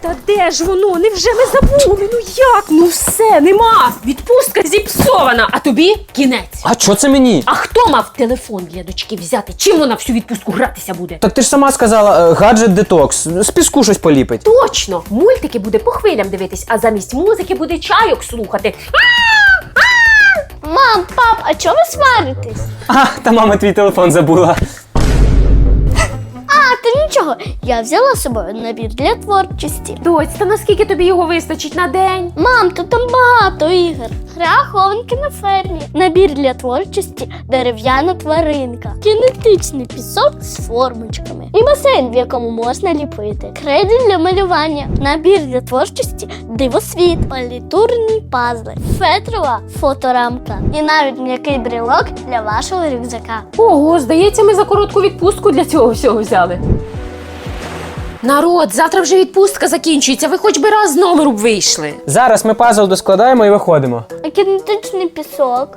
Та де ж воно? Невже ми забули? Ну як? Ну все, нема. Відпустка зіпсована, а тобі кінець. А що це мені? А хто мав телефон для дочки взяти? Чим вона всю відпустку гратися буде? Так ти ж сама сказала, е, гаджет детокс, з піску щось поліпить. Точно, мультики буде по хвилям дивитись, а замість музики буде чайок слухати. Мам, пап, а чого ви сваритесь? А, та мама твій телефон забула. Нічого, я взяла з собою набір для творчості. Доць, та наскільки тобі його вистачить на день? Мам, тут там багато ігор. Гра хованки на фермі. Набір для творчості, дерев'яна тваринка, кінетичний пісок з формочками і басейн, в якому можна ліпити. Кредит для малювання, набір для творчості, дивосвіт, палітурні пазли, фетрова фоторамка і навіть м'який брелок для вашого рюкзака. Ого, здається, ми за коротку відпустку для цього всього взяли. Народ, завтра вже відпустка закінчується. Ви хоч би раз з номеру б вийшли. Зараз ми пазл доскладаємо і виходимо. А кінетичний пісок.